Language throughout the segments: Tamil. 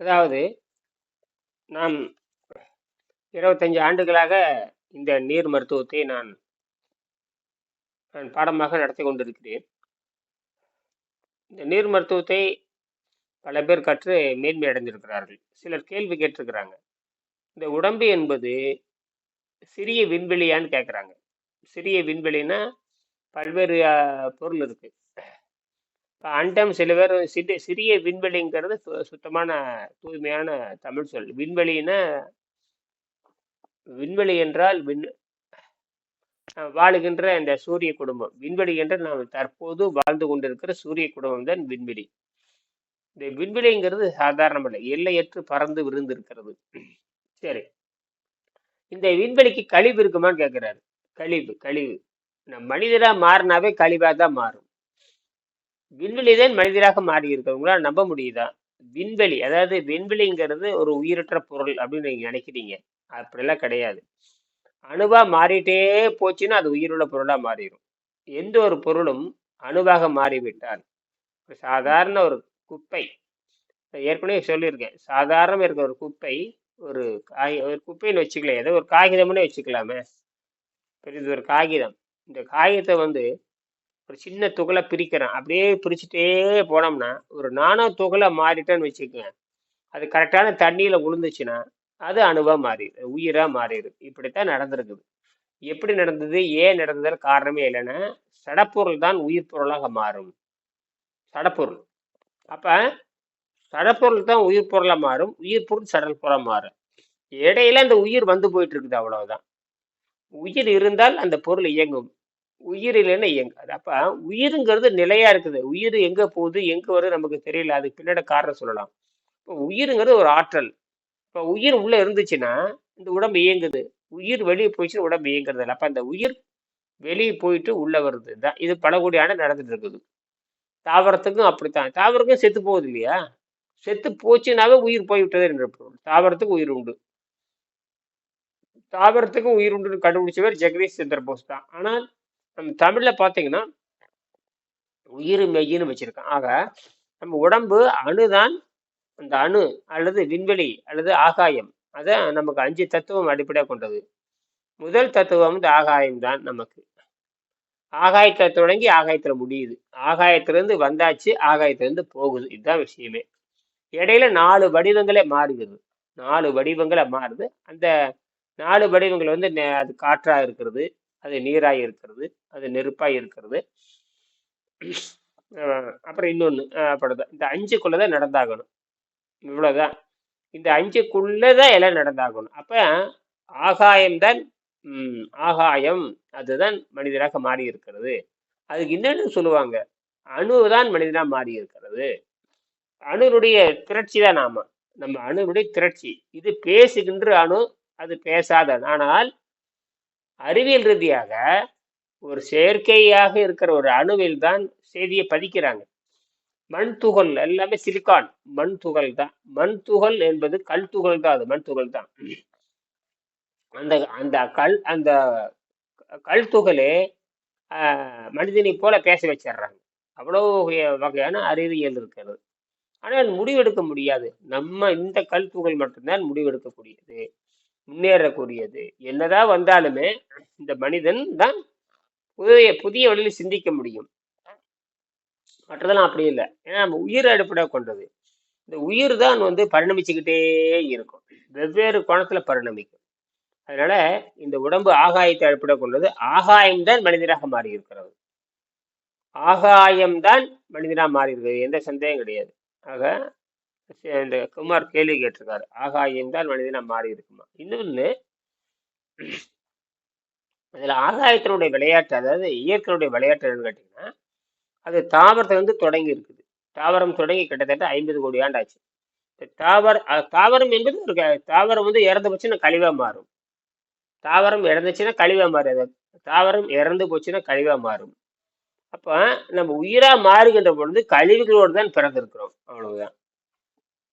அதாவது நாம் இருபத்தஞ்சு ஆண்டுகளாக இந்த நீர் மருத்துவத்தை நான் நான் பாடமாக நடத்தி கொண்டிருக்கிறேன். இந்த நீர் மருத்துவத்தை பல பேர் கற்று மேன்மை அடைந்திருக்கிறார்கள். சிலர் கேள்வி கேட்டிருக்கிறாங்க. இந்த உடம்பு என்பது சிறிய விண்வெளியான்னு கேட்குறாங்க சிறிய விண்வெளினா பல்வேறு பொருள் இருக்குது அண்டம் சில பேர் சிறிய சிறிய விண்வெளிங்கிறது சு- சுத்தமான தூய்மையான தமிழ் சொல். விண்வெளின்னா விண்வெளி என்றால் விண் வாழுகின்ற இந்த சூரிய குடும்பம். விண்வெளி என்று நாம் தற்போது வாழ்ந்து கொண்டிருக்கிற சூரிய குடும்பம் தான் விண்வெளி. இந்த விண்வெளிங்கிறது சாதாரணமல்ல. எல்லையற்று பறந்து விருந்திருக்கிறது. சரி. இந்த விண்வெளிக்கு கழிவு இருக்குமான்னு கேட்கிறாரு கழிவு கழிவு. நம்ம மனிதராக மாறினாவே கழிவாக தான் மாறும். விண்வெளிதான் மனிதராக மாறி இருக்கு உங்களால நம்ப முடியுதா? விண்வெளி அதாவது விண்வெளிங்கிறது ஒரு உயிரற்ற பொருள் அப்படின்னு நீங்க நினைக்கிறீங்க. அப்படிலாம் கிடையாது. அணுவா மாறிட்டே போச்சுன்னா அது உயிருள்ள பொருளா மாறிடும் எந்த ஒரு பொருளும் அணுவாக மாறிவிட்டால் இப்போ சாதாரண ஒரு குப்பை ஏற்கனவே சொல்லியிருக்கேன். சாதாரண இருக்க ஒரு குப்பை ஒரு காய் ஒரு குப்பைன்னு வச்சுக்கலாம் ஏதோ ஒரு காகிதம்னே வச்சுக்கலாமே. பெரியது ஒரு காகிதம். இந்த காகிதத்தை வந்து ஒரு சின்ன துகளை பிரிக்கிறேன். அப்படியே பிரிச்சுட்டே போனோம்னா ஒரு நானோ துகளை மாறிட்டேன்னு வச்சுக்கோங்க. அது கரெக்டான தண்ணியில் விழுந்துச்சுன்னா அது அணுவாக மாறிடுது உயிராக மாறிடுது இப்படித்தான் நடந்திருக்குது. எப்படி நடந்தது ஏன் நடந்ததுன்னு காரணமே இல்லைன்னா சடப்பொருள் தான் உயிர் பொருளாக மாறும். சடப்பொருள். அப்போ சடப்பொருள் தான் உயிர் பொருளாக மாறும் உயிர் பொருள் சடல் பொருளாக மாறும். இடையில அந்த உயிர் வந்து போயிட்டு இருக்குது அவ்வளவுதான். உயிர் இருந்தால் அந்த பொருள் இயங்கும். உயிர் இல்லைன்னா இயங்காது அப்ப உயிருங்கிறது நிலையா இருக்குது. உயிர் எங்க போகுது எங்க வருது நமக்கு தெரியல. அதுக்கு பின்னாடி காரணம் சொல்லலாம். இப்போ உயிருங்கிறது ஒரு ஆற்றல். இப்போ உயிர் உள்ள இருந்துச்சுன்னா இந்த உடம்பு இயங்குது. உயிர் வெளியே போயிடுச்சுன்னா உடம்பு இயங்குறது இல்லை. அப்ப அந்த உயிர் வெளியே போயிட்டு உள்ள வருது. தான் இது பல கோடியான நடந்துட்டு இருக்குது. தாவரத்துக்கும் அப்படித்தான். தாவரத்துக்கும் செத்து போகுது இல்லையா? செத்து போச்சுனாவே உயிர் போய்விட்டது என்ற பொருள். தாவரத்துக்கு உயிர் உண்டு. தாவரத்துக்கும் உயிர் உண்டு கண்டுபிடிச்சவர் ஜெகதீஷ் சந்திர போஸ் தான். ஆனால் நம்ம தமிழில் பார்த்தீங்கன்னா உயிர் மெய்யின்னு வச்சிருக்கான் ஆக நம்ம உடம்பு அணுதான் அந்த அணு அல்லது விண்வெளி அல்லது ஆகாயம். அதான் நமக்கு அஞ்சு தத்துவம் அடிப்படையாக கொண்டது. முதல் தத்துவம் வந்து ஆகாயம் தான் நமக்கு. ஆகாயத்தை தொடங்கி ஆகாயத்தில் முடியுது. ஆகாயத்திலேருந்து வந்தாச்சு ஆகாயத்திலேருந்து போகுது. இதுதான் விஷயமே. இடையில நாலு வடிவங்களே மாறுகிறது. நாலு வடிவங்களை மாறுது. அந்த நாலு வடிவங்கள் வந்து அது காற்றாக இருக்கிறது அது நீராக இருக்கிறது. அது நெருப்பாக இருக்கிறது. அப்புறம் இன்னொன்று அப்படிதான் இந்த அஞ்சுக்குள்ளே தான் நடந்தாகணும். இவ்வளோதான் இந்த அஞ்சுக்குள்ளே தான் எல்லாம் நடந்தாகணும். அப்போ ஆகாயம்தான் ஆகாயம். அதுதான் மனிதராக மாறி இருக்கிறது அதுக்கு என்னன்னு சொல்லுவாங்க அணுதான் மனிதனாக மாறி இருக்கிறது அணுனுடைய திரட்சி தான் நாம. நம்ம அணுனுடைய திரட்சி. இது பேசுகின்ற அணு அது பேசாத ஆனால் அறிவியல் ரீதியாக ஒரு செயற்கையாக இருக்கிற ஒரு அணுவில் தான் செய்தியை பதிக்கிறாங்க. மண் துகள் எல்லாமே சிலிக்கான். மண் துகள் தான். மண் துகள் என்பது கல் துகள் தான் அது. மண் துகள் தான். அந்த அந்த கல் அந்த கல் துகளே ஆஹ், மனிதனை போல பேச வச்சிடுறாங்க. அவ்வளோ வகையான அறிவியல் இருக்கிறது. ஆனால் முடிவெடுக்க முடியாது. நம்ம இந்த கல் துகள் மட்டும்தான் முடிவெடுக்கக்கூடியது. முன்னேறக்கூடியது. என்னதான் வந்தாலுமே இந்த மனிதன் தான் புதிய புதிய வழியில் சிந்திக்க முடியும். மற்றதெல்லாம் அப்படி இல்லை. ஏன்னா நம்ம உயிர் அடிப்படையாக கொண்டது. இந்த உயிர் தான் வந்து பரிணமிச்சுக்கிட்டே இருக்கும். வெவ்வேறு கோணத்தில் பரிணமிக்கும். அதனால இந்த உடம்பு ஆகாயத்தை அடிப்படையாக கொண்டது. ஆகாயம்தான் மனிதராக மாறி இருக்கிறது ஆகாயம்தான் மனிதனாக மாறி இருக்கிறது எந்த சந்தேகம் கிடையாது. ஆக இந்த குமார் கேள்வி கேட்டிருக்காரு. ஆகாயம்தான் மனிதனாக மாறி இருக்குமா இன்னொன்று இதில் ஆகாயத்தினுடைய விளையாட்டு அதாவது இயற்கையுடைய விளையாட்டு என்னன்னு கேட்டிங்கன்னா அது தாவரத்துல வந்து தொடங்கி இருக்குது. தாவரம் தொடங்கி கிட்டத்தட்ட ஐம்பது கோடி ஆண்டாச்சு. இந்த தாவர தாவரம் என்பது ஒரு க- தாவரம் வந்து இறந்து போச்சுன்னா கழிவாக மாறும். தாவரம் இறந்துச்சுன்னா கழிவாக மாறாது. தாவரம் இறந்து போச்சுன்னா கழிவாக மாறும். அப்போ நம்ம உயிராக மாறுகின்ற பொழுது கழிவுகளோடு தான் பிறந்திருக்கிறோம். அவ்வளவுதான்.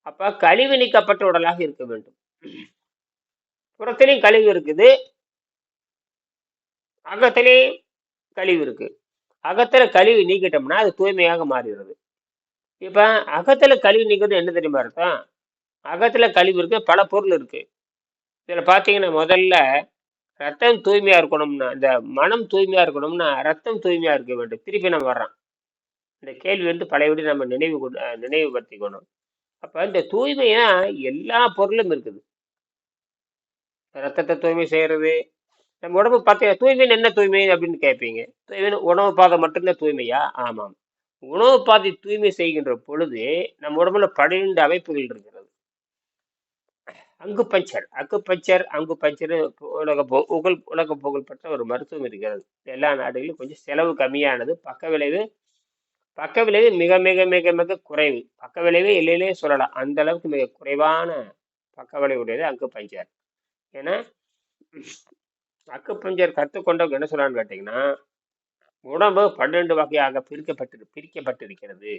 அப்போ கழிவு நீக்கப்பட்ட உடலாக இருக்க வேண்டும். புறத்திலையும் கழிவு இருக்குது. அகத்திலே கழிவு இருக்கு. அகத்துல கழிவு நீக்கிட்டோம்னா அது தூய்மையாக மாறிடுறது. இப்ப அகத்துல கழிவு நீக்கிறது என்ன தெரியுமா அர்த்தம்? அகத்துல கழிவு இருக்கு பல பொருள் இருக்கு. இதுல பாத்தீங்கன்னா முதல்ல ரத்தம் தூய்மையா இருக்கணும்னா இந்த மனம் தூய்மையா இருக்கணும்னா ரத்தம் தூய்மையா இருக்க வேண்டும். திருப்பி நம்ம வர்றோம். இந்த கேள்வி வந்து பழையபடி நம்ம நினைவு நினைவுபடுத்திக்கணும். அப்ப இந்த தூய்மையா எல்லா பொருளும் இருக்குது. ரத்தத்தை தூய்மை செய்யறது நம்ம உடம்பு பார்த்தீங்க தூய்மைன்னு என்ன தூய்மை? அப்படின்னு கேட்பீங்க. தூய்மை உணவு பாதை மட்டும்தான் தூய்மையா? ஆமாம். உணவு பாதை தூய்மை செய்கின்ற பொழுது நம்ம உடம்புல பன்னிரண்டு அமைப்புகள் இருக்கிறது. அங்கு பஞ்சர் அங்கு பஞ்சர் அங்கு பஞ்சர் உலக பு- புகழ் உலக புகழ்பெற்ற ஒரு மருத்துவம் இருக்கிறது. எல்லா நாடுகளிலும் கொஞ்சம் செலவு கம்மியானது. பக்க விளைவு பக்க விளைவு மிக மிக மிக மிக குறைவு. பக்க விளைவே இல்லையிலே சொல்லலாம். அந்த அளவுக்கு மிக குறைவான பக்க விளைவுடையது அங்கு பஞ்சர் ஏன்னா அக்கு பஞ்சர் கற்றுக்கொண்டவங்க என்ன சொல்கிறான்னு கேட்டிங்கன்னா உடம்பு பன்னெண்டு வகையாக பிரிக்கப்பட்டு பிரிக்கப்பட்டிருக்கிறது.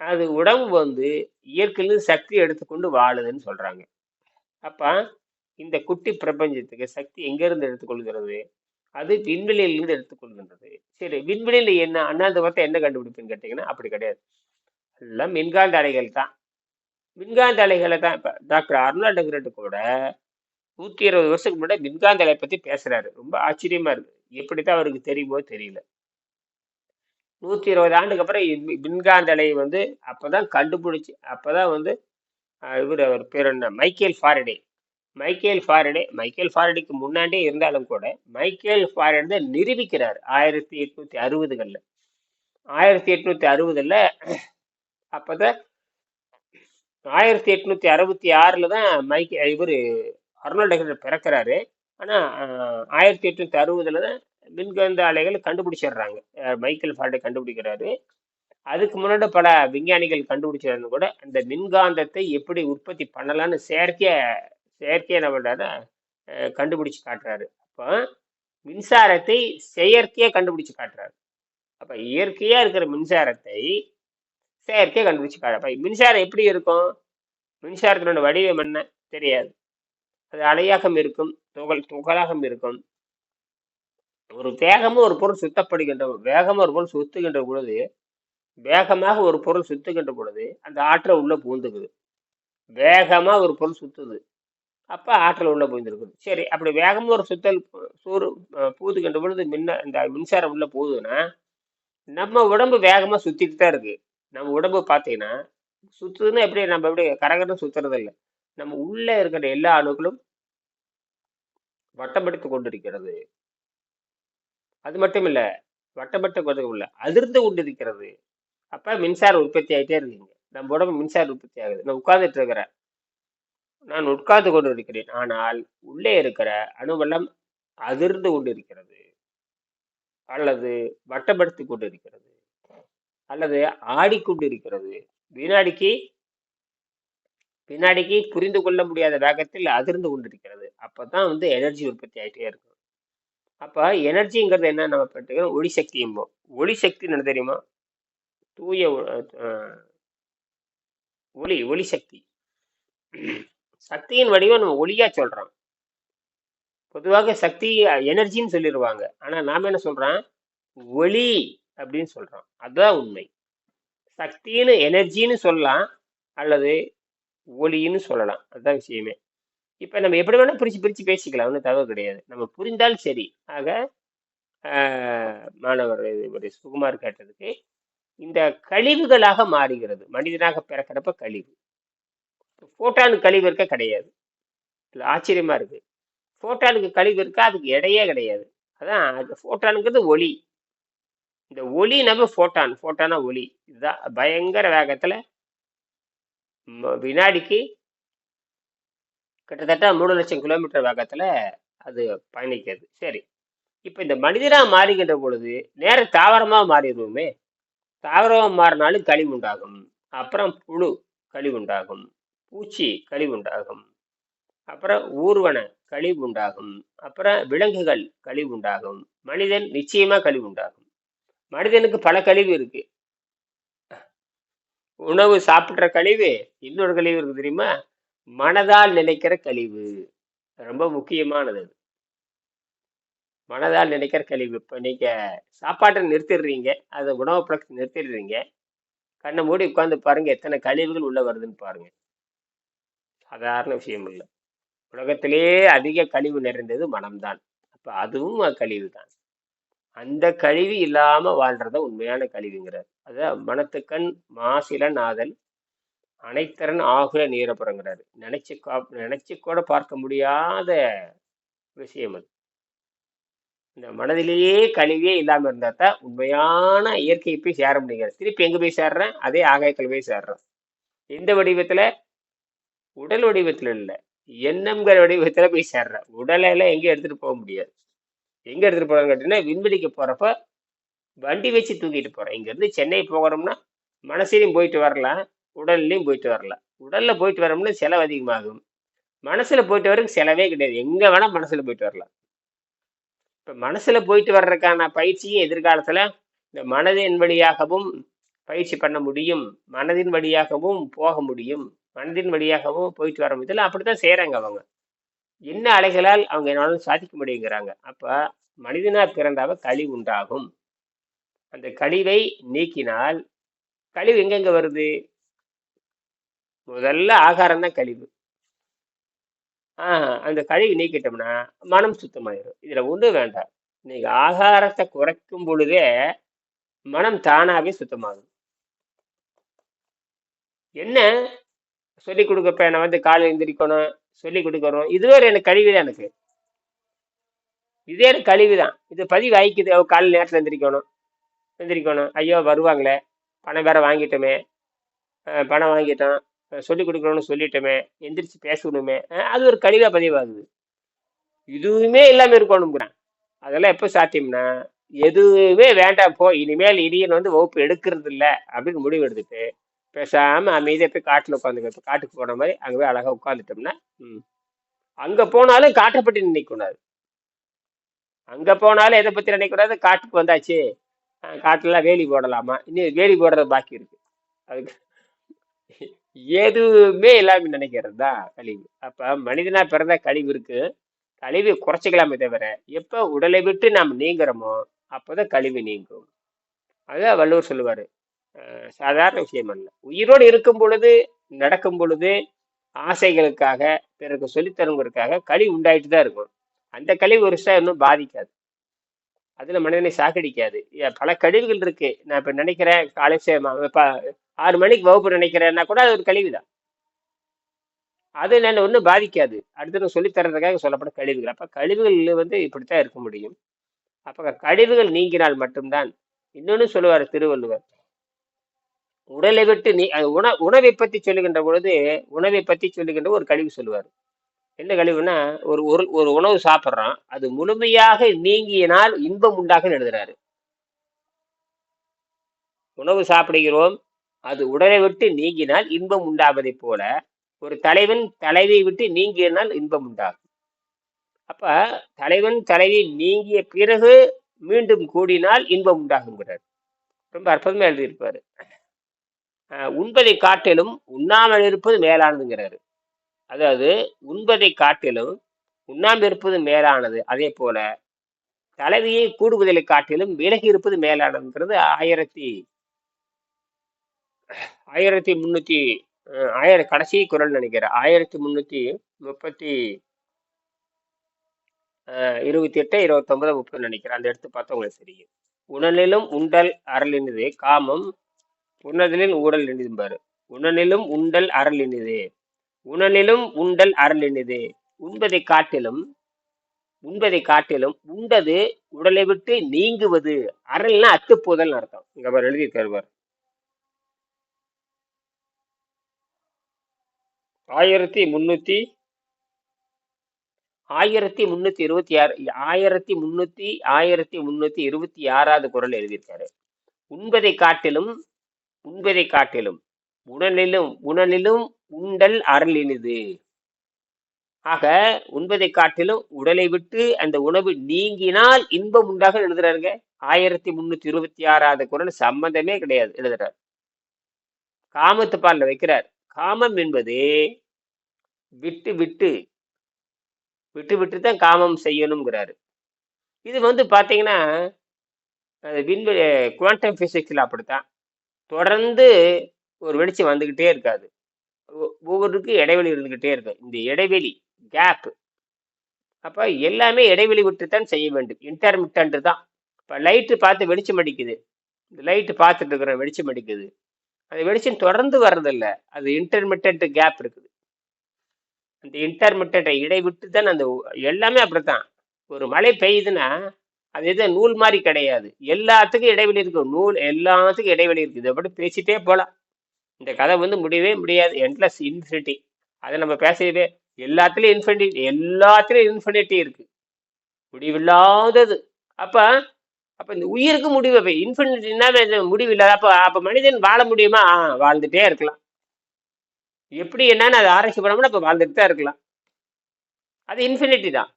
அது உடம்பு வந்து இயற்கையிலிருந்து சக்தி எடுத்துக்கொண்டு வாழுதுன்னு சொல்கிறாங்க அப்போ இந்த குட்டி பிரபஞ்சத்துக்கு சக்தி எங்கேருந்து எடுத்துக்கொள்கிறது? அது விண்வெளியிலிருந்து எடுத்துக்கொள்கின்றது. சரி விண்வெளியில் என்ன அண்ணாந்து பார்த்தா என்ன கண்டுபிடிப்புன்னு கேட்டிங்கன்னா அப்படி கிடையாது. எல்லாம் மின்காந்த அலைகள் தான். மின்காந்த அலைகளை தான் இப்போ டாக்டர் அருணா டெக்ரெட்டு கூட நூற்றி இருபது வருஷத்துக்கு முன்னாடி மின்காந்தலை பற்றி பேசுகிறாரு ரொம்ப ரொம்ப ஆச்சரியமா எப்படி எப்படித்தான் அவருக்கு தெரியுமோ தெரியல. நூற்றி இருபது ஆண்டுக்கு அப்புறம் மின்காந்தலை வந்து அப்போ தான் கண்டுபிடிச்சி அப்போ தான் வந்து இவர் அவர் பேர் என்ன? Michael Faraday. Michael Faraday Michael ஃபாரடேக்கு முன்னாடியே இருந்தாலும் கூட மைக்கேல் ஃபாரடே தான் நிரூபிக்கிறார் ஆயிரத்தி எட்நூத்தி அறுபதுகளில். ஆயிரத்தி எட்நூத்தி அறுபதுல அப்பதான் ஆயிரத்தி எட்நூத்தி அறுபத்தி ஆறில் தான் மைக்கே இவர் அருணால்டு பிறக்கிறாரு. ஆனால் ஆயிரத்தி எட்நூத்தி அறுபதுல தான் மின்காந்த அலைகளை கண்டுபிடிச்சிடுறாங்க. Michael Faraday கண்டுபிடிக்கிறாரு. அதுக்கு முன்னாடி பல விஞ்ஞானிகள் கண்டுபிடிச்சிருந்தா கூட அந்த மின்காந்தத்தை எப்படி உற்பத்தி பண்ணலாம்னு செயற்கையாக செயற்கையை என்ன பண்ணுறாரு கண்டுபிடிச்சு காட்டுறாரு. அப்போ மின்சாரத்தை செயற்கையாக கண்டுபிடிச்சு காட்டுறாரு. அப்போ இயற்கையாக இருக்கிற மின்சாரத்தை செயற்கையாக கண்டுபிடிச்சு காட்டுறாரு. அப்போ மின்சாரம் எப்படி இருக்கும்? மின்சாரத்தினோட வடிவம் என்ன? தெரியாது. அது அலையாகம் இருக்கும் துகள் துகளாகம் இருக்கும். ஒரு வேகமாக ஒரு பொருள் சுத்தப்படுகின்ற வேகமாக ஒரு பொருள் சுத்துகின்ற பொழுது வேகமாக ஒரு பொருள் சுத்துகின்ற பொழுது அந்த ஆற்றல் உள்ளே பூந்துக்குது வேகமாக ஒரு பொருள் சுத்துது. அப்போ ஆற்றல் உள்ளே பூந்துருக்குது சரி அப்படி வேகமாக ஒரு சுத்தல் சூறு பூதுகின்ற பொழுது மின்ன இந்த மின்சாரம் உள்ளே போகுதுன்னா நம்ம உடம்பு வேகமாக சுற்றிட்டு தான் இருக்குது நம்ம உடம்பு பார்த்தீங்கன்னா சுற்றுதுன்னா எப்படி நம்ம எப்படி கரகரம் சுற்றுறது இல்லை நம்ம உள்ளே இருக்கிற எல்லா அணுக்களும் வட்டமடித்து கொண்டிருக்கிறது. அது மட்டும் இல்லை வட்டமட்ட கொண்டு இல்லை அதிர்ந்து கொண்டிருக்கிறது. அப்போ மின்சாரம் உற்பத்தி ஆகிட்டே இருக்கீங்க. நம்ம உடம்பு மின்சாரம் உற்பத்தி ஆகுது. நான் உட்கார்ந்துட்டு இருக்கிறேன். நான் உட்கார்ந்து கொண்டு இருக்கிறேன் ஆனால் உள்ளே இருக்கிற அணுவெல்லாம் அதிர்ந்து கொண்டிருக்கிறது. அல்லது வட்டப்படுத்தி கொண்டிருக்கிறது. அல்லது ஆடிக்கொண்டிருக்கிறது. வினாடிக்கு வினாடிக்கு புரிந்து கொள்ள முடியாத வேகத்தில் அதிர்ந்து கொண்டிருக்கிறது. அப்பதான் வந்து எனர்ஜி உற்பத்தி ஆகிட்டே இருக்கும். அப்போ எனர்ஜிங்கிறது என்ன? நம்ம பார்த்துக்கிறோம் ஒளி சக்தி என்போம். ஒளி சக்தி என்ன தெரியுமா? தூய ஒளி ஒளி சக்தி. சக்தியின் வடிவம் நம்ம ஒளியா சொல்றோம். பொதுவாக சக்தி எனர்ஜின்னு சொல்லிடுவாங்க. ஆனா நாம என்ன சொல்றோம்? ஒளி அப்படின்னு சொல்றோம். அதுதான் உண்மை. சக்தின்னு எனர்ஜின்னு சொல்லலாம். அல்லது ஒளின்னு சொல்லலாம். அதுதான் விஷயமே. இப்போ நம்ம எப்படி வேணால் பிரித்து பிரித்து பேசிக்கலாம். ஒன்றும் தவறு கிடையாது. நம்ம புரிந்தால் சரி. ஆக மாணவர் ஒரு சுகுமார் கேட்டதுக்கு இந்த கழிவுகளாக மாறுகிறது. மனிதனாக பிறக்கிறப்ப கழிவு. ஃபோட்டானுக்கு கழிவு இருக்க கிடையாது. இல்லை ஆச்சரியமாக இருக்குது ஃபோட்டானுக்கு கழிவு இருக்கா? அதுக்கு இடையே கிடையாது. அதான் அது ஃபோட்டானுங்கிறது ஒளி. இந்த ஒளி நம்ம ஃபோட்டான் ஃபோட்டானா ஒளி. இதுதான் பயங்கர வேகத்தில் வினாடிக்கு கிட்டத்தட்ட மூணு லட்சம் கிலோமீட்டர் வேகத்தில் அது பயணிக்கிறது. சரி. இப்போ இந்த மனிதனாக மாறுகின்ற பொழுது நேர தாவரமாக மாறிடுவோமே. தாவரமாக மாறினாலும் கழிவு உண்டாகும் அப்புறம் புழு கழிவு உண்டாகும் பூச்சி கழிவு உண்டாகும் அப்புறம் ஊர்வன கழிவு உண்டாகும் அப்புறம் விலங்குகள் கழிவு உண்டாகும் மனிதன் நிச்சயமாக கழிவு உண்டாகும் மனிதனுக்கு பல கழிவு இருக்குது உணவு சாப்பிடுற கழிவு இன்னொரு கழிவு இருக்கு தெரியுமா? மனதால் நினைக்கிற கழிவு. ரொம்ப முக்கியமானது அது. மனதால் நினைக்கிற கழிவு. இப்போ நீங்கள் சாப்பாட்டை நிறுத்திடுறீங்க. அதை உணவு பழக்கத்தை நிறுத்திடுறீங்க. கண்ணை மூடி உட்காந்து பாருங்கள் எத்தனை கழிவுகள் உள்ளே வருதுன்னு பாருங்கள் சாதாரண விஷயம் இல்லை. உலகத்திலேயே அதிக கழிவு நிறைந்தது மனம்தான். அப்போ அதுவும் கழிவு தான் அந்த கழிவு இல்லாமல் வாழ்றத உண்மையான கழிவுங்கிறார். அதான் மனத்துக்கண் மாசிலன் ஆதல் அனைத்தரன் ஆகுல நீரப்புறங்கிறாரு நினைச்சு கா நினைச்சு கூட பார்க்க முடியாத விஷயம் அது. இந்த மனதிலேயே கழிவே இல்லாமல் இருந்தா தான் உண்மையான இயற்கையை போய் சேர முடியாது திருப்பி எங்க போய் சேர்றேன்? அதே ஆகாயத்தில் போய் சேர்றேன். எந்த வடிவத்துல? உடல் வடிவத்துல இல்லை. எண்ணம்ங்கிற வடிவத்துல போய் சேர்றேன். உடலை எல்லாம் எங்கேயும் எடுத்துட்டு போக முடியாது. எங்க எடுத்துட்டு போகிறாங்க கேட்டீங்கன்னா விண்வெளிக்கு போறப்ப வண்டி வச்சு தூக்கிட்டு போகிறேன் இங்கேருந்து சென்னை போகிறோம்னா மனசுலையும் போயிட்டு வரலாம் உடல்லையும் போயிட்டு வரலாம். உடலில் போயிட்டு வரோம்னா செலவு அதிகமாகும். மனசில் போயிட்டு வரக்கு செலவே கிடையாது. எங்கே வேணால் மனசில் போயிட்டு வரலாம். இப்போ மனசில் போயிட்டு வர்றதுக்கான பயிற்சியும் எதிர்காலத்தில் இந்த மனதின் வழியாகவும் பயிற்சி பண்ண முடியும். மனதின் வழியாகவும் போக முடியும். மனதின் வழியாகவும் போயிட்டு வர முடியல இதெல்லாம் அப்படித்தான் செய்கிறாங்க அவங்க. என்ன அலைகளால் அவங்க என்னாலும் சாதிக்க முடியுங்கிறாங்க. அப்போ மனிதனாக பிறந்தாவ கழிவு உண்டாகும். அந்த கழிவை நீக்கினால் கழிவு எங்கெங்க வருது? முதல்ல ஆகாரம் தான் கழிவு. ஆஹ் அந்த கழிவு நீக்கிட்டோம்னா மனம் சுத்தமாயிரும். இதுல ஒண்ணும் வேண்டாம். நீங்க ஆகாரத்தை குறைக்கும் பொழுதே மனம் தானாவே சுத்தமாகும். என்ன? சொல்லி கொடுக்கப்ப நான் வந்து காலை எந்திரிக்கணும் சொல்லி கொடுக்கறோம் இதுவே எனக்கு கழிவு தான் எனக்கு. இதே எனக்கு கழிவு தான். இது பதிவு ஆயிக்குது காலை நேரத்தில் எந்திரிக்கணும். எந்திரிக்கணும் ஐயோ வருவாங்களே. பணம் வேற வாங்கிட்டோமே. பணம் வாங்கிட்டோம். சொல்லி கொடுக்கணும்னு சொல்லிட்டோமே. எந்திரிச்சு பேசணுமே. அது ஒரு கழிவா பதிவாகுது. இதுவுமே இல்லாமல் இருக்கணுங்கிறேன் அதெல்லாம் எப்போ சாத்தியம்னா எதுவுமே வேண்டாம் போ இனிமேல் இடியன் வந்து வகுப்பு எடுக்கிறது இல்லை அப்படின்னு முடிவு எடுத்துட்டு பேசாமல் அமைதியாக போய் காட்டுல இப்போ காட்டுக்கு போன மாதிரி அங்கே போய் அழகாக உட்காந்துட்டோம்னா ம். அங்கே போனாலும் காட்டை பற்றி நினைக்கக்கூடாது. அங்கே போனாலும் எதை பற்றி நினைக்கக்கூடாது. காட்டுக்கு வந்தாச்சு. காட்டெல்லாம் வேலி போடலாமா? இன்னும் வேலி போடுறது பாக்கி இருக்கு. அதுக்கு எதுவுமே இல்லாம நினைக்கிறது தான் கழிவு? அப்ப மனிதனா பிறந்த கழிவு இருக்கு. கழிவு குறைச்சிக்கலாமே தவிர எப்ப உடலை விட்டு நாம் நீங்குறோமோ அப்போதான் கழிவு நீங்கும். அதுதான் வள்ளுவர் சொல்லுவாரு. சாதாரண விஷயம் அல்ல. உயிரோடு இருக்கும் பொழுது நடக்கும் பொழுது ஆசைகளுக்காக பிறருக்கு சொல்லித்தருங்கிறதுக்காக கழிவு உண்டாயிட்டு தான் இருக்கும். அந்த கழிவு ஒரு இன்னும் பாதிக்காது. அதுல மனிதனை சாகடிக்காது. ஏ, பல கழிவுகள் இருக்கு. நான் இப்ப நினைக்கிறேன் காலை சே- ஆறு மணிக்கு வகுப்பு நினைக்கிறேன்னா கூட அது ஒரு கழிவு தான் அது என்ன ஒன்றும் பாதிக்காது. அடுத்தது சொல்லித் தர்றதுக்காக சொல்லப்பட்ட கழிவுகள். அப்ப கழிவுகள் வந்து இப்படித்தான் இருக்க முடியும். அப்ப கழிவுகள் நீங்கினால் மட்டும்தான். இன்னொன்னு சொல்லுவார் திருவள்ளுவர். உடலை விட்டு நீ உண உணவை பத்தி சொல்லுகின்ற பொழுது உணவை பத்தி சொல்லுகின்ற ஒரு கழிவு சொல்லுவார். என்ன கழிவுனா ஒரு ஒரு ஒரு உணவு சாப்பிட்றோம் அது முழுமையாக நீங்கியனால் இன்பம் உண்டாக எழுதுறாரு. உணவு சாப்பிடுகிறோம். அது உடலை விட்டு நீங்கினால் இன்பம் உண்டாவதைப் போல ஒரு தலைவன் தலைவை விட்டு நீங்கினால் இன்பம் உண்டாகும். அப்ப தலைவன் தலைவி நீங்கிய பிறகு மீண்டும் கூடினால் இன்பம் உண்டாகுங்கிறார் ரொம்ப அற்புதமா எழுதியிருப்பாரு. உண்பதை காட்டிலும் உண்ணாமல் இருப்பது மேலானதுங்கிறாரு. அதாவது உண்பதை காட்டிலும் உண்ணாமல் இருப்பது மேலானது. அதே போல தலைவியை கூடுவதை காட்டிலும் விலகி இருப்பது மேலானதுங்கிறது ஆயிரத்தி ஆயிரத்தி முன்னூத்தி ஆயிர கடைசி குரல் நினைக்கிறேன். ஆயிரத்தி முன்னூத்தி முப்பத்தி இருபத்தி எட்டு இருபத்தொன்பது முப்பது நினைக்கிறேன். அந்த எடுத்து பார்த்தா உங்களுக்கு தெரியும். உணலிலும் உண்டல் அரளினது காமம் உணதலில் ஊடல் நின்றுபாரு உணனிலும் உண்டல் அரளினது. உணலிலும் உண்டல் அரளினது. உண்பதை காட்டிலும் உண்பதை காட்டிலும் உண்டது உடலை விட்டு நீங்குவது. அரல்னா அத்துப்போதல் அர்த்தம். இங்க அவர் எழுதி தருவார் ஆயிரத்தி முன்னூத்தி ஆயிரத்தி முன்னூத்தி இருபத்தி ஆறு ஆயிரத்தி முன்னூத்தி ஆயிரத்தி முன்னூத்தி இருபத்தி ஆறாவது குரல் எழுதியிருக்காரு. உண்பதை காட்டிலும் உண்பதை காட்டிலும் உணலிலும் உணலிலும் உண்டல் அருளினிது. ஆக உண்பதை காட்டிலும் உடலை விட்டு அந்த உணவு நீங்கினால் இன்பம் உண்டாக எழுதுறாருங்க. ஆயிரத்தி முன்னூத்தி இருபத்தி ஆறாவது குரல் சம்பந்தமே கிடையாது எழுதுறார். காமத்து பால்ல வைக்கிறார். காமம் என்பது விட்டு விட்டு விட்டு விட்டு தான் காமம் செய்யணுங்கிறாரு இது வந்து பாத்தீங்கன்னா அது விண்வெளி குவாண்டம் பிசிக்ஸ்ல அப்படித்தான். தொடர்ந்து ஒரு வெளிச்சம் வந்துக்கிட்டே இருக்காது. ஒ- ஒவ்வொருக்கும் இடைவெளி இருந்துக்கிட்டே இருக்கும். இந்த இடைவெளி கேப் அப்ப எல்லாமே இடைவெளி விட்டுத்தான் செய்ய வேண்டும். இன்டர்மிட்டன்ட் தான். இப்ப லைட்டு பார்த்து வெளிச்சம் அடிக்குது. இந்த லைட்டு பார்த்துட்டு இருக்கிற வெளிச்சம் அடிக்குது. அந்த வெளிச்சம் தொடர்ந்து வர்றதில்ல. அது இன்டர்மிட்டன்ட் கேப் இருக்குது. அந்த இன்டர்மிட்டன்ட்டை இடைவிட்டு தான் அந்த எல்லாமே அப்படித்தான். ஒரு மழை பெய்யுதுன்னா அது எதுவும் நூல் மாதிரி கிடையாது. எல்லாத்துக்கும் இடைவெளி இருக்கு. நூல் எல்லாத்துக்கும் இடைவெளி இருக்குது இதை அப்படி பேசிட்டே போகலாம் இந்த கதை வந்து முடியவே முடியாது. என்ட்லஸ் இன்ஃபினிட்டி அதை நம்ம பேசவே எல்லாத்துலேயும் இன்ஃபினிட்டி எல்லாத்துலேயும் இன்ஃபினிட்டி இருக்கு. முடிவில்லாதது. அப்போ அப்போ இந்த உயிருக்கு முடிவு இன்ஃபினிட்டினா முடிவு இல்லாத அப்போ அப்போ மனிதன் வாழ முடியுமா? ஆ, வாழ்ந்துட்டே இருக்கலாம். எப்படி என்னன்னு அதை ஆராய்ச்சி பண்ணோம்னா அப்போ வாழ்ந்துட்டு தான் இருக்கலாம். அது இன்ஃபினிட்டி தான்.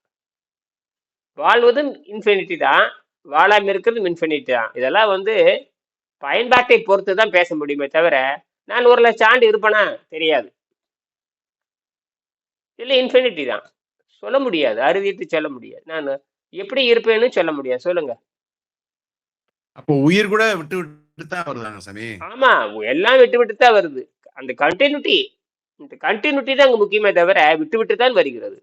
வாழ்வதும் இன்ஃபினிட்டி தான். வாழாமல் இருக்கிறதும் இன்ஃபினிட்டி தான். இதெல்லாம் வந்து பயன்பாட்டை பொறுத்து தான் பேச முடியுமே தவிர நான் ஒரு லட்சம் ஆண்டு இருப்பேனா? தெரியாது. இல்லை இன்ஃபினிட்டி தான். சொல்ல முடியாது. அறுதிட்டு சொல்ல முடியாது. நான் எப்படி இருப்பேன்னு சொல்ல முடியாது. சொல்லுங்க. அப்போ உயிர் கூட விட்டு விட்டு தான் வருதாங்க சாமி? ஆமா. எல்லாம் விட்டு விட்டு தான் வருது. அந்த கண்டினியூட்டி இந்த கண்டினியூட்டி தான் அங்க முக்கியமே தவிர விட்டு விட்டு தான் வருகிறது.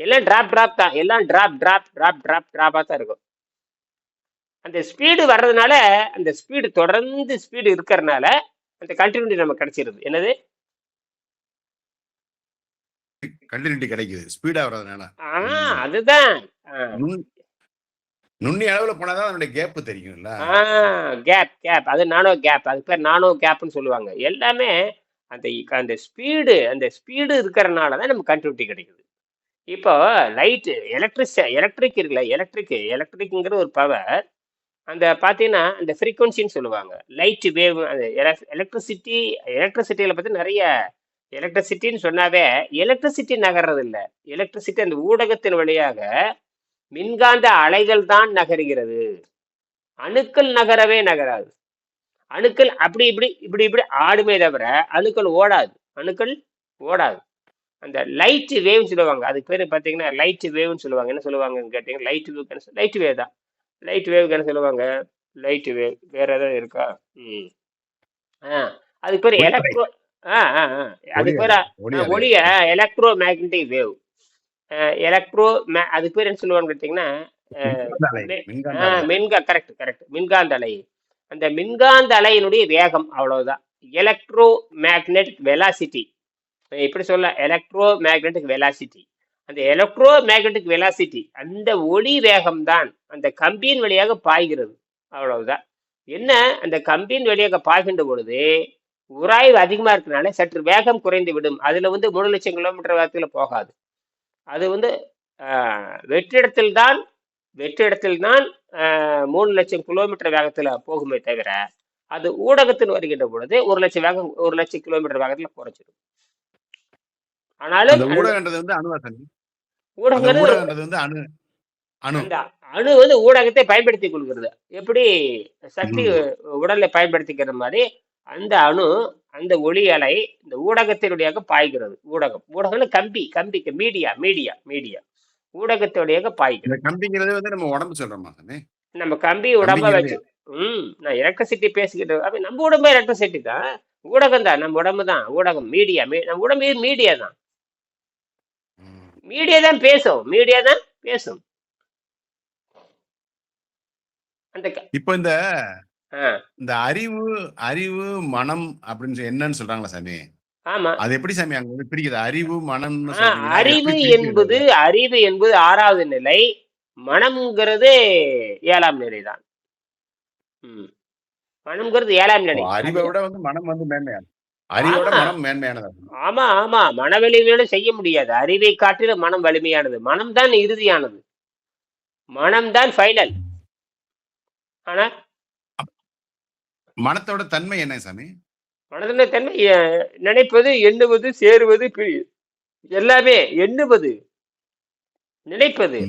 எல்லாம் டிராப் டிராப் தான். எல்லாம் டிராப் டிராப் டிராப் டிராப் டிராப்பா தான் இருக்கும். அந்த ஸ்பீடு வர்றதுனால அந்த ஸ்பீடு தொடர்ந்து ஸ்பீடு இருக்கிறதுனால அந்த கண்டினியூட்டி நமக்கு கிடைச்சிருது. என்னது? கண்டினியூட்டி கிடைக்குது. ஸ்பீடா வர்றதுனால. அதுதான். நுண்ணி அளவுல போனாதான் அதனுடைய கேப் தெரியும்ல. ஆ கேப் கேப் அது நானோ கேப் அது பேர் நானோ கேப்னு சொல்லுவாங்க. எல்லாமே அந்த அந்த ஸ்பீடு அந்த ஸ்பீடு இருக்கிறனால தான் நமக்கு கண்டினியூட்டி கிடைக்குது. இப்போ லைட்டு எலக்ட்ரிக் எலக்ட்ரிக் இருக்குல்ல எலக்ட்ரிக் எலக்ட்ரிக்ங்கிற ஒரு பவர் அந்த பார்த்தீங்கன்னா அந்த ஃப்ரீக்குவன்சின்னு சொல்லுவாங்க. லைட் வேவ் அந்த எலக்ட்ரிசிட்டி எலக்ட்ரிசிட்டியில் பற்றி நிறைய எலக்ட்ரிசிட்டின்னு சொன்னாவே எலக்ட்ரிசிட்டி நகர்றது இல்லை எலக்ட்ரிசிட்டி அந்த ஊடகத்தின் வழியாக மின்காந்த அலைகள் தான் நகர்கிறது. அணுக்கள் நகரவே நகராது. அணுக்கள் அப்படி இப்படி இப்படி இப்படி ஆடுமே தவிர அணுக்கள் ஓடாது. அணுக்கள் ஓடாது. அந்த லைட் வேவ்னு சொல்லுவாங்க. அதுக்கு பேர் பார்த்தீங்கன்னா லைட் வேவ்னு சொல்லுவாங்க. என்ன சொல்லுவாங்கன்னு கேட்டிங்கன்னா லைட் வேவ் லைட் வேவ் தான். லைட் வேவ்க்கு என்ன சொல்லுவாங்க. லைட் வேவ் வேற ஏதாவது இருக்கா? ம். ஆ. அதுக்கு பேர். எலக்ட்ரோ ஆ ஆ அதுக்கு பேர் ஒளி அலை. ஒளி எலக்ட்ரோ மேக்னட்டிக் வேவ் எலக்ட்ரோ அதுக்கு பேர் என்ன சொல்லுவாங்க கேட்டிங்கன்னா. மின்கா கரெக்ட் கரெக்ட் மின்காந்த அலை அந்த மின்காந்த அலையினுடைய வேகம் அவ்வளவுதான். எலக்ட்ரோ மேக்னெட்டிக் வெலாசிட்டி இப்படி சொல்ல எலக்ட்ரோ மேக்னெட்டிக் வெலாசிட்டி அந்த எலக்ட்ரோ மேக்னட்டிக் வெலாசிட்டி அந்த ஒளி வேகம் தான் அந்த கம்பியின் வழியாக பாய்கிறது. அவ்வளவுதான். என்ன? அந்த கம்பியின் வழியாக பாய்கின்ற பொழுது உராய்வு அதிகமா இருக்கனால சற்று வேகம் குறைந்து விடும். அதுல வந்து மூணு லட்சம் கிலோமீட்டர் வேகத்தில் போகாது. அது வந்து ஆஹ், வெற்றிடத்தில் தான் வெற்றிடத்தில் தான் ஆஹ், மூணு லட்சம் கிலோமீட்டர் வேகத்தில் போகுமே தவிர அது ஊடகத்தில் வருகின்ற பொழுது ஒரு லட்சம் வேகம் ஒரு லட்சம் கிலோமீட்டர் வேகத்தில் குறைச்சிடும். ஆனாலும் ஊடகங்கிறது வந்து அணு அணு. அந்த அணு வந்து ஊடகத்தை பயன்படுத்தி கொள்கிறது. எப்படி சக்தி. உடலை பயன்படுத்திக்கிற மாதிரி அந்த அணு அந்த ஒளி அலை இந்த ஊடகத்தினுடையாக பாய்கிறது. ஊடகம். ஊடகம்னு கம்பி கம்பிக்கு மீடியா மீடியா மீடியா. ஊடகத்துடையாக பாய்கிறது. இந்த கம்பிங்கிறது வந்து நம்ம உடம்பு சொல்றோமா நம்ம கம்பி உடம்ப வச்சு ம் நான் எலக்ட்ரிசிட்டி பேசிக்கிட்டு அப்ப நம்ம உடம்பு எலக்ட்ரிசிட்டி தான். ஊடகம் தான் நம்ம உடம்பு தான் ஊடகம் மீடியா நம்ம உடம்பு மீடியா தான். மீடியா தான் பேசும். மீடியா தான் பேசும். அந்த இப்போ இந்த இந்த அறிவு அறிவு மனம் அப்படின்னு சொல்லி என்னன்னு சொல்றாங்களா சாமி? ஆமா. அது எப்படி சாமி அங்க வந்து பிரிக்குது? அறிவு சொல்றீங்கன்னா அறிவு என்பது? அறிவு என்பது ஆறாவது நிலை. மனம்ங்கிறது ஏழாம் நிலை தான். மனம்ங்கிறது ஏழாம் நிலை. அறிவை விட வந்து மனம் வந்து மேன்மையானது. அறிவோட மனம் மேன்மையானது ஆமா ஆமா. மன வலிமையோட செய்ய முடியாது. அறிவை காட்டிலும் மனம் வலிமையானது. மனம் தான் இறுதியானது. மனம் தான் ஃபைனல் ஆனா? மனத்தோட தன்மை என்ன சாமி? மனதின தன்மை நினைப்பது எண்ணுவது சேருவது எல்லாமே எண்ணுவது நினைப்பது.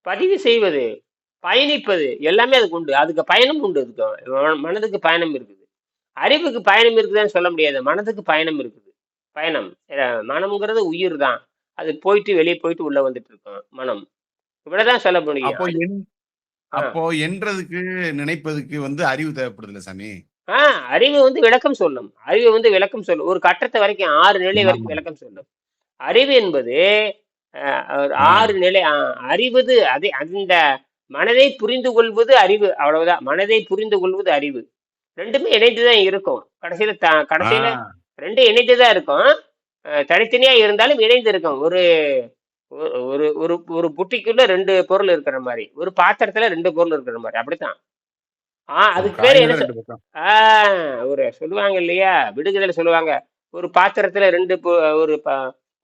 பதிவு செய்வது பயணிப்பது எல்லாமே அதுக்கு உண்டு. அதுக்கு பயணம் உண்டு. அதுக்கு மன- மனதுக்கு பயணம் இருக்குது. அறிவுக்கு பயணம் இருக்குதான்னு சொல்ல முடியாது. மனதுக்கு பயணம் இருக்குது. பயணம். மனம்ங்கிறது உயிர் தான் அது போயிட்டு வெளியே போயிட்டு உள்ள வந்துட்டு இருக்கும். மனம். இவ்வளவுதான் சொல்ல முடியும் அப்போ என்றதுக்கு நினைப்பதுக்கு வந்து அறிவு தேவைப்படுதுல்ல சாமி? ஆ அறிவு வந்து விளக்கம் சொல்லும். அறிவு வந்து விளக்கம் சொல்லும். ஒரு கட்டத்தை வரைக்கும் ஆறு நிலை வரைக்கும். விளக்கம் சொல்லும். அறிவு என்பது. ஆறு நிலை அறிவது அதை அந்த மனதை புரிந்து கொள்வது அறிவு. அவ்வளவுதான். மனதை புரிந்து கொள்வது அறிவு. ரெண்டுமே இணைந்துதான் இருக்கும். கடைசியில த கடைசியில. ரெண்டும் இணைந்துதான் இருக்கும். தனித்தனியா இருந்தாலும் இணைந்து இருக்கும். ஒரு ஒரு ஒரு ஒரு புட்டிக்குள்ள ரெண்டு பொருள் இருக்கிற மாதிரி. ஒரு பாத்திரத்துல ரெண்டு பொருள் இருக்கிற மாதிரி. அப்படித்தான். ஆ ஒரு அதுக்கு பேரு என்ன காயின்ல சொல் ரெண்டு பக்கம். ஆ ஒரு சொல்லுவாங்க இல்லையா? விடுதலை சொல்லுவாங்க. ஒரு பாத்திரத்துல ரெண்டு ஒரு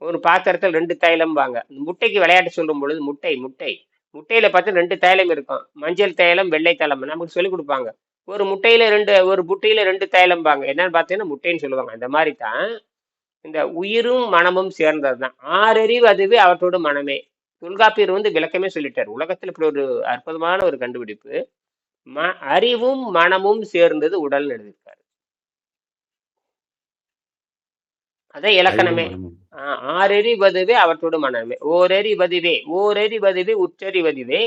ஒரு பாத்திரத்துல ரெண்டு தைலம்பாங்க. முட்டைக்கு விளையாட்டு சொல்லும் பொழுது முட்டை முட்டை. முட்டையில பார்த்து ரெண்டு தைலம் இருக்கும். மஞ்சள் தைலம் வெள்ளை தைலம். நமக்கு சொல்லி கொடுப்பாங்க. ஒரு முட்டையில ரெண்டு ஒரு புட்டையில ரெண்டு தைலம்பாங்க. என்னன்னு பார்த்தீங்கன்னா முட்டைன்னு சொல்லுவாங்க. அந்த மாதிரி தான் இந்த உயிரும் மனமும் சேர்ந்தது தான் ஆறறிவு அதுவே அவற்றோடு மனமே. தொல்காப்பியர் வந்து விளக்கமே சொல்லிட்டார். உலகத்துல இப்படி ஒரு அற்புதமான ஒரு கண்டுபிடிப்பு. ம அறிவும் மனமும் சேர்ந்தது உடல் எழுதியிருக்காரு. அதான் அறிவும் இலக்கணமே மனமும். ஆ, ஆறறிவதுவே அவற்றோடு மனமே. ஓரறிவதுவே ஓரறிவதுவே உற்றறிவதுவே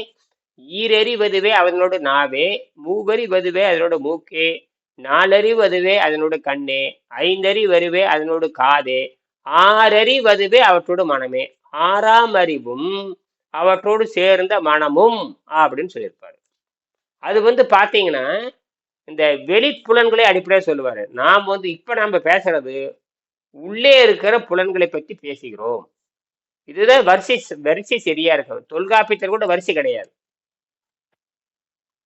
ஈரறிவதுவே அதனோட நாவே மூவறிவதுவே அதனோட மூக்கே நாலறிவதுவே அதனோட கண்ணே ஐந்தறிவருவே அதனோட காதே ஆறறிவதுவே அவற்றோட மனமே ஆறாம் அறிவும் அவற்றோடு சேர்ந்த மனமும் அப்படின்னு சொல்லியிருப்பாரு. அது வந்து பார்த்தீங்கன்னா இந்த வெளிப்புலன்களை அடிப்படையாக சொல்லுவார். நாம் வந்து இப்போ நாம் பேசுறது உள்ளே இருக்கிற புலன்களை பற்றி பேசுகிறோம். இதுதான் வரிசை வரிசை சரியா இருக்கும். தொல்காப்பியத்தில் கூட வரிசை கிடையாது.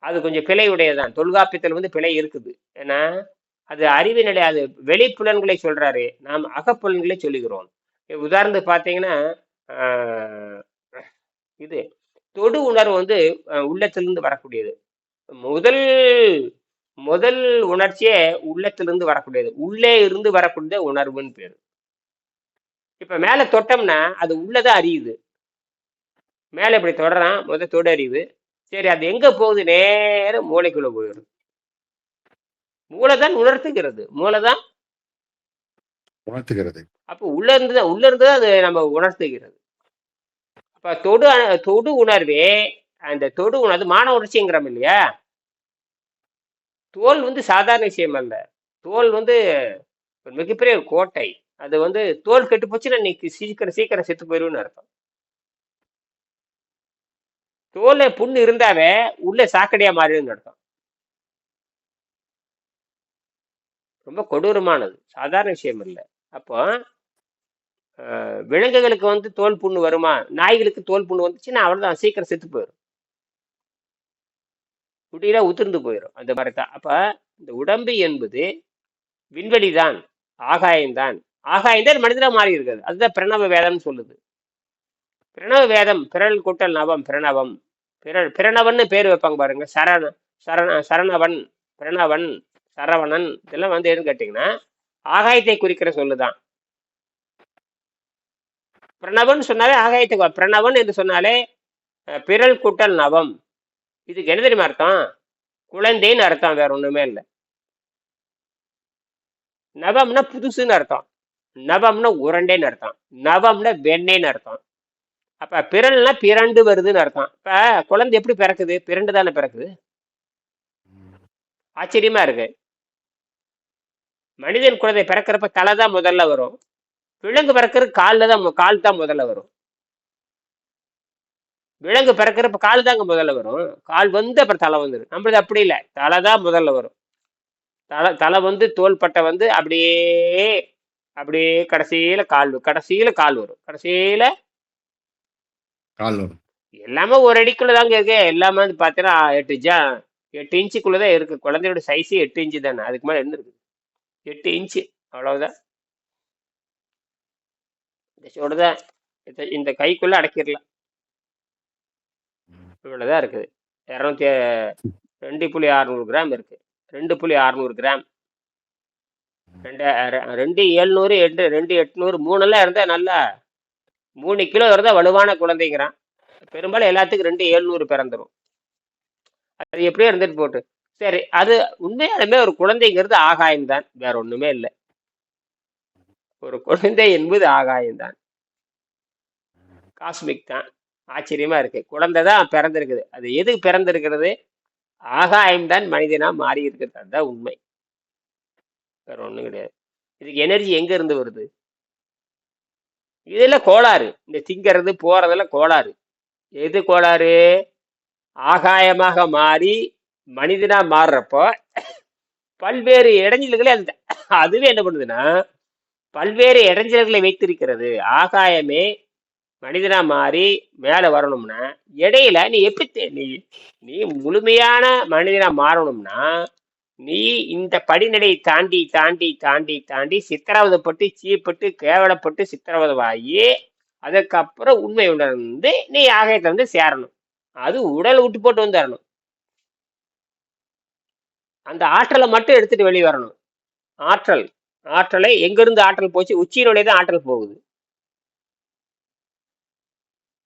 அது கொஞ்சம் பிழை உடையதான் தொல்காப்பியத்தில் வந்து பிழை இருக்குது. ஏன்னா அது அறிவு நிலை அது வெளிப்புலன்களை சொல்றாரு. நாம் அகப்புலன்களை சொல்லுகிறோம். உதாரணத்துக்கு பார்த்தீங்கன்னா இது தொடு உணர்வு வந்து உள்ளத்திலிருந்து வரக்கூடியது. முதல் முதல் உணர்ச்சியே உள்ளத்திலிருந்து வரக்கூடியது. உள்ளே இருந்து வரக்கூடிய உணர்வுன்னு பேர். இப்ப மேல தொட்டோம்னா அது உள்ளதான் அறியுது. மேல இப்படி தொடறான் முத தொடு அறிவு. சரி அது எங்க போகுது? நேரம் மூளைக்குள்ள போயிடும். மூளைதான் உணர்த்துகிறது. மூளைதான் உணர்த்துகிறது. அப்போ உள்ள இருந்து உள்ள இருந்து அது நம்ம உணர்த்துகிறது. அப்ப தொடு தொடு உணர்வே அந்த தொடு உணர்வு மான உணர்ச்சிங்கிறோம் இல்லையா? தோல் வந்து சாதாரண விஷயம் அல்ல. தோல் வந்து ஒரு மிகப்பெரிய கோட்டை. அது வந்து தோல் கெட்டு போச்சுன்னா நீ சீக்கிரம் சீக்கிரம் செத்து போயிருன்னு அர்த்தம். தோல்ல புண்ணு இருந்தாவே உள்ள சாக்கடையா மாறிடுன்னு அர்த்தம். ரொம்ப கொடூரமானது. சாதாரண விஷயம் இல்லை. அப்போ விலங்குகளுக்கு வந்து தோல் புண்ணு வருமா? நாய்களுக்கு தோல் புண்ணு வந்துச்சுன்னா அவ்வளவுதான். சீக்கிரம் செத்து போயிடும் குட்டியில உதிர்ந்து போயிடும் அந்த மாதிரி தான். அப்ப இந்த உடம்பு என்பது விண்வெளிதான். ஆகாயம்தான். ஆகாயம்தான் மனிதனா மாறி இருக்குது அதுதான் பிரணவ வேதம்னு சொல்லுது. பிரணவ வேதம் பிறல் கூட்டல் நவம் பிரணவம். பிறல் பிரணவன்னு பேர் வைப்பாங்க பாருங்க. சரண சரண சரணவன் பிரணவன் சரவணன் இதெல்லாம் வந்து எதுன்னு கேட்டிங்கன்னா ஆகாயத்தை குறிக்கிற சொல்லுதான். பிரணவன் சொன்னாலே ஆகாயத்தை பிரணவன் என்று சொன்னாலே பிறல் கூட்டல் நவம். இதுக்கு என்ன தெரியுமா அர்த்தம்? குழந்தைன்னு அர்த்தம் வேற ஒண்ணுமே இல்லை. நவம்னா புதுசுன்னு அர்த்தம். நவம்னா உரண்டைன்னு அர்த்தம். நவம்னா வெண்ணெய்ன்னு அர்த்தம். அப்ப பிறல்னா பிறண்டு வருதுன்னு அர்த்தம். இப்ப குழந்தை எப்படி பிறக்குது? பிறண்டு தானே பிறக்குது? ஆச்சரியமா இருக்கு. மனிதன் குழந்தை பிறக்கிறப்ப தலை தான் முதல்ல வரும். விலங்கு பிறக்கிறது காலில் தான் கால் தான் முதல்ல வரும். விலங்கு பிறக்கிறப்ப கால் தாங்க முதல்ல வரும். கால் வந்து அப்புறம் தலை வந்துடும் நம்மளது அப்படி இல்லை. தலை தான் முதல்ல வரும். தலை தலை வந்து தோள்பட்டை வந்து அப்படியே அப்படியே கடைசியில் கால் வரும். கால் வரும். கடைசியில் கால் வரும் எல்லாமே ஒரு அடிக்குள்ள தாங்க இருக்கு. எல்லாமே வந்து பார்த்தீங்கன்னா எட்டு ஜா எட்டு இன்ச்சுக்குள்ள தான் இருக்கு. குழந்தையோட சைஸு எட்டு இன்ச்சு தானே. அதுக்கு மேலே என்ன இருக்கு எட்டு இன்ச்சு. அவ்வளவுதான். இந்த சோடு தான் இந்த- கைக்குள்ள அடக்கிடலாம். இவ்வளவுதான் இருக்குது. இரநூத்தி ரெண்டு புள்ளி அறுநூறு கிராம் இருக்கு. ரெண்டு புள்ளி அறுநூறு கிராம். ரெண்டு ரெண்டு ஏழ்நூறு எட்டு ரெண்டு எட்நூறு மூணெல்லாம் இருந்தால் நல்லா மூணு கிலோ இருந்தால் வலுவான குழந்தைங்கிறான். பெரும்பாலும் எல்லாத்துக்கும் ரெண்டு ஏழ்நூறு பிறந்துரும். அது எப்படியோ இருந்துட்டு போட்டு. சரி அது உண்மையாலுமே ஒரு குழந்தைங்கிறது ஆகாயம் தான் வேற ஒண்ணுமே இல்லை. ஒரு குழந்தை என்பது ஆகாயம் தான் காஸ்மிக் தான். ஆச்சரியமா இருக்கு. குழந்தை தான் பிறந்திருக்குது. அது எது பிறந்திருக்கிறது? ஆகாயம் தான் மனிதனா மாறி இருக்கிறது அதுதான் உண்மை. வேற ஒண்ணும் கிடையாது. இதுக்கு எனர்ஜி எங்க இருந்து வருது? இதெல்லாம் கோளாறு. இந்த திங்கிறது போறதெல்லாம் கோளாறு. எது கோளாறு? ஆகாயமாக மாறி மனிதனா மாறுறப்போ பல்வேறு இடைஞ்சல்களை அந்த அதுவே என்ன பண்ணுதுன்னா பல்வேறு இடைஞ்சல்களை வைத்திருக்கிறது. ஆகாயமே மனிதனா மாறி மேலே வரணும்னா இடையில நீ எப்படி தே- நீ நீ முழுமையான மனிதனா மாறணும்னா நீ இந்த படிநிலையை தாண்டி தாண்டி தாண்டி தாண்டி சித்திரவதைப்பட்டு சீப்பட்டு கேவலப்பட்டு சித்திரவதவாகி அதுக்கப்புறம் உண்மை உணர்ந்து நீ ஆகாயத்தை வந்து சேரணும். அது உடல் விட்டு போட்டு வந்துடணும் அந்த ஆற்றலை மட்டும் எடுத்துட்டு வெளியே வரணும். ஆற்றல் ஆற்றலை எங்கிருந்து ஆற்றல் போச்சு? உச்சியினுடைய தான் ஆற்றல் போகுது.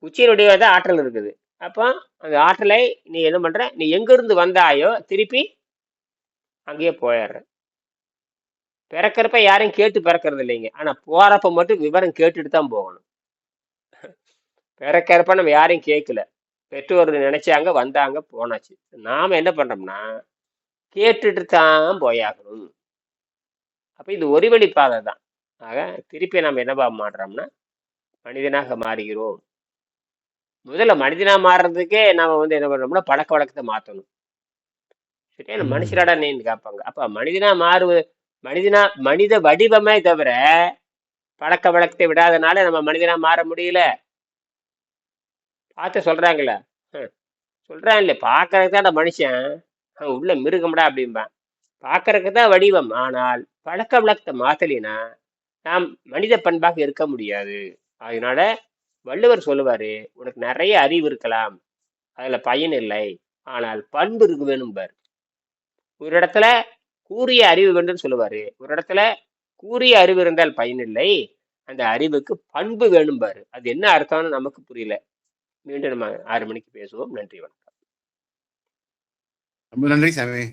உச்சியினுடைய தான் ஆற்றல் இருக்குது. அப்போ அந்த ஆற்றலை நீ என்ன பண்ற? நீ எங்கிருந்து வந்தாயோ திருப்பி அங்கேயே போயிடுறேன். பிறக்கிறப்ப யாரையும் கேட்டு பிறக்கிறது இல்லைங்க. ஆனால் போகிறப்ப மட்டும் விவரம் கேட்டுட்டு தான் போகணும். பிறக்கிறப்ப நம்ம யாரையும் கேட்கல. பெற்றோர் நினைச்சாங்க வந்தாங்க போனாச்சு. நாம் என்ன பண்ணுறோம்னா கேட்டுட்டு தான் போயாகணும். அப்போ இது ஒரு வழி பாதை தான். ஆக திருப்பி நம்ம என்ன மாடுறோம்னா மனிதனாக மாறுகிறோம். முதல்ல மனிதனாக மாறுறதுக்கே நாம் வந்து என்ன பண்ணுறோம்னா பழக்க வழக்கத்தை மாற்றணும் சரியா? ம். மனுஷராடா நீன்னு கேட்பாங்க அப்ப மனிதனா மாறுவது மனிதனா மனித வடிவமே தவிர பழக்க வழக்கத்தை விடாதனால நம்ம மனிதனா மாற முடியல. பார்த்து சொல்றாங்களே. சொல்றான் இல்ல பாக்குறதுக்கு தான் மனுஷன். அவன் உள்ள மிருகம்டா அப்படிம்பான். பார்க்கறதுக்கு தான் வடிவம். ஆனால் பழக்க வழக்கத்தை மாத்தலினா நாம் மனித பண்பாக இருக்க முடியாது. அதனால வள்ளுவர் சொல்லுவாரு உனக்கு நிறைய அறிவு இருக்கலாம். அதுல பயன் இல்லை. ஆனால் பண்பு இருக்கு வேணும்பார் ஒரு இடத்துல கூறிய அறிவு வேண்டும் சொல்லுவாரு. ஒரு இடத்துல கூறிய அறிவு இருந்தால் பயனில்லை. அந்த அறிவுக்கு பண்பு வேணும்பாரு. அது என்ன அர்த்தம்னு நமக்கு புரியல. மீண்டும் நம்ம ஆறு மணிக்கு பேசுவோம். நன்றி வணக்கம். ரொம்ப நன்றி சாமி.